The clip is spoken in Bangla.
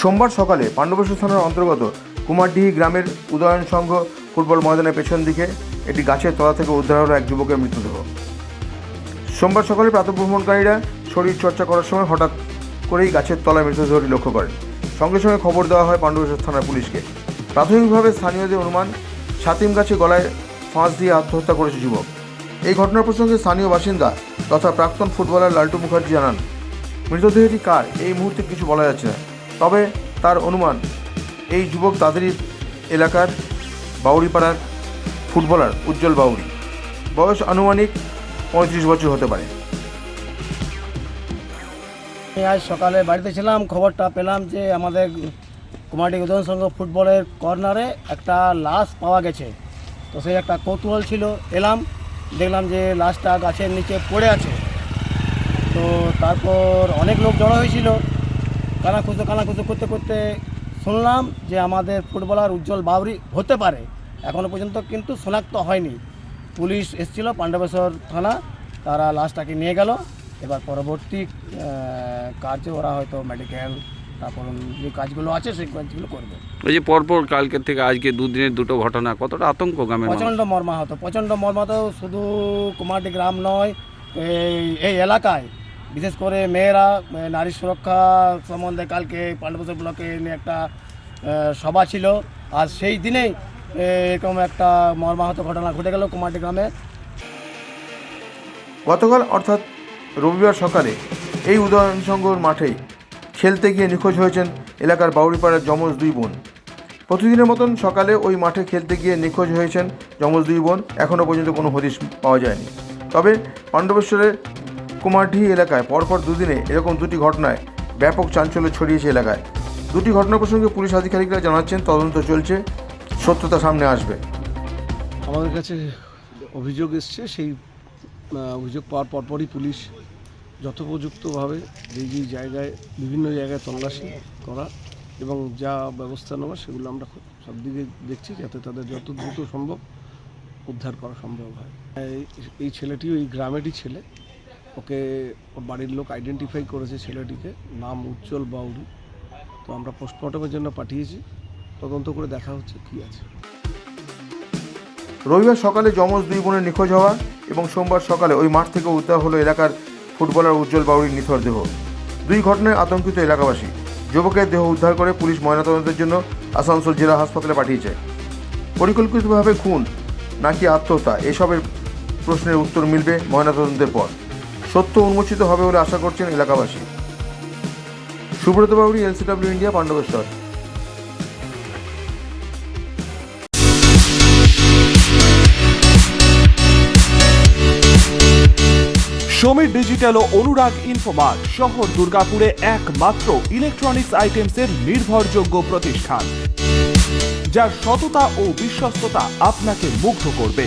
সোমবার সকালে পাণ্ডবেশ্বর থানার অন্তর্গত কুমারডিহি গ্রামের উদয়ন সংঘ ফুটবল ময়দানের পেছন দিকে একটি গাছের তলা থেকে উদ্ধার হলো এক যুবকের মৃতদেহ। সোমবার সকালে প্রাতঃভ্রমণকারীরা শরীর চর্চা করার সময় হঠাৎ করেই গাছের তলায় মৃতদেহটি লক্ষ্য করেন সঙ্গে সঙ্গে খবর দেওয়া হয় পাণ্ডবেশ্বর থানার পুলিশকে। প্রাথমিকভাবে স্থানীয়দের অনুমান, সাতিম গাছে গলায় ফাঁস দিয়ে আত্মহত্যা করেছে যুবক। এই ঘটনার প্রসঙ্গে স্থানীয় বাসিন্দা তথা প্রাক্তন ফুটবলার লাল্টু মুখার্জি জানান মৃতদেহটি কার? এই মুহূর্তে কিছু বলা যাচ্ছে না। তবে তার অনুমান, এই যুবক তাদেরই এলাকার বাউরিপাড়ার ফুটবলার উজ্জ্বল বাউরি বয়স আনুমানিক পঁয়ত্রিশ বছর হতে পারে। আজ সকালে বাড়িতে ছিলাম, খবরটা পেলাম যে আমাদের কুমারটি উদয়ন সংঘ ফুটবলের কর্নারে একটা লাশ পাওয়া গেছে। তো সেই একটা কৌতূহল ছিল, এলাম, দেখলাম যে লাশটা গাছের নিচে পড়ে আছে। তো তারপর অনেক লোক জড়ো হয়েছিল। কানাখুচো কানাখুচো করতে করতে শুনলাম যে আমাদের ফুটবলার উজ্জ্বল বাবরি হতে পারে। এখনও পর্যন্ত কিন্তু শনাক্ত হয়নি। পুলিশ এসেছিল পাণ্ডবেশ্বর থানা তারা লাশটাকে নিয়ে গেল। এবার পরবর্তী কার্যে ওরা হয়তো মেডিকেল তারপর যে কাজগুলো আছে সেই কাজগুলো করবে। ওই যে পরপর কালকের থেকে আজকে দুদিনের দুটো ঘটনা কতটা আতঙ্ক মানুষ? প্রচণ্ড মর্মাহত প্রচণ্ড মর্মাহত শুধু কুমারটি গ্রাম নয় এই এই এলাকায়। বিশেষ করে মেয়েরা নারী সুরক্ষা সম্বন্ধে কালকে পাণ্ডবেশ্বর ব্লকে একটা সভা ছিল। আর সেই দিনেই এরকম একটা মর্মাহত ঘটনা ঘটে গেল কুমারটি গ্রামে। গতকাল, অর্থাৎ রবিবার সকালে, এই উদয়ন সংঘর মাঠেই খেলতে গিয়ে নিখোঁজ হয়েছেন এলাকার বাউরিপাড়ার যমজ দুই বোন। প্রতিদিনের মতন সকালে ওই মাঠে খেলতে গিয়ে নিখোঁজ হয়েছেন যমজ দুই বোন। এখনও পর্যন্ত কোনো হদিশ পাওয়া যায়নি। তবে পাণ্ডবেশ্বরের কুমারডিহি এলাকায় পরপর দুদিনে এরকম দুটি ঘটনায় ব্যাপক চাঞ্চল্য ছড়িয়েছে এলাকায়। দুটি ঘটনা প্রসঙ্গে পুলিশ আধিকারিকরা জানাচ্ছেন, তদন্ত চলছে, সত্যতা সামনে আসবে। আমাদের কাছে অভিযোগ এসছে, সেই অভিযোগ পাওয়ার পরপরই পুলিশ যথোপযুক্তভাবে যেই যেই জায়গায়, বিভিন্ন জায়গায় তল্লাশি করা এবং যা ব্যবস্থা নেওয়া, সেগুলো আমরা সব দিকে দেখছি যাতে তাদের যত দ্রুত সম্ভব উদ্ধার করা সম্ভব হয়। এই- এই ছেলেটিও, এই গ্রামেরই ছেলে ওকে বাড়ির লোক আইডেন্টিফাই করেছে ছেলেটিকে, নাম উজ্জ্বল বাউরি। তো আমরা পোস্টমর্টমের জন্য পাঠিয়েছি। তদন্ত করে দেখা হচ্ছে কী আছে। রবিবার সকালে যমজ দুই বোনের নিখোঁজ হওয়া এবং সোমবার সকালে ওই মাঠ থেকে উদ্ধার হলো এলাকার ফুটবলার উজ্জ্বল বাউরির নিথর দেহ। দুই ঘটনায় আতঙ্কিত এলাকাবাসী। যুবকের দেহ উদ্ধার করে পুলিশ ময়নাতদন্তের জন্য আসানসোল জেলা হাসপাতালে পাঠিয়েছে। পরিকল্পিতভাবে খুন নাকি আত্মহত্যা, এসবের প্রশ্নের উত্তর মিলবে ময়নাতদন্তের পর। সত্য উন্মোচিত হবে বলে আশা করছেন এলাকাবাসী। Subrata Bauri LCW India Pandabeswar Samir digital ও অনুরাগ ইনফোমার্ট শহর দুর্গাপুরে একমাত্র ইলেকট্রনিক্স আইটেমসের নির্ভরযোগ্য প্রতিষ্ঠান, যার সততা ও বিশ্বস্ততা আপনাকে মুগ্ধ করবে।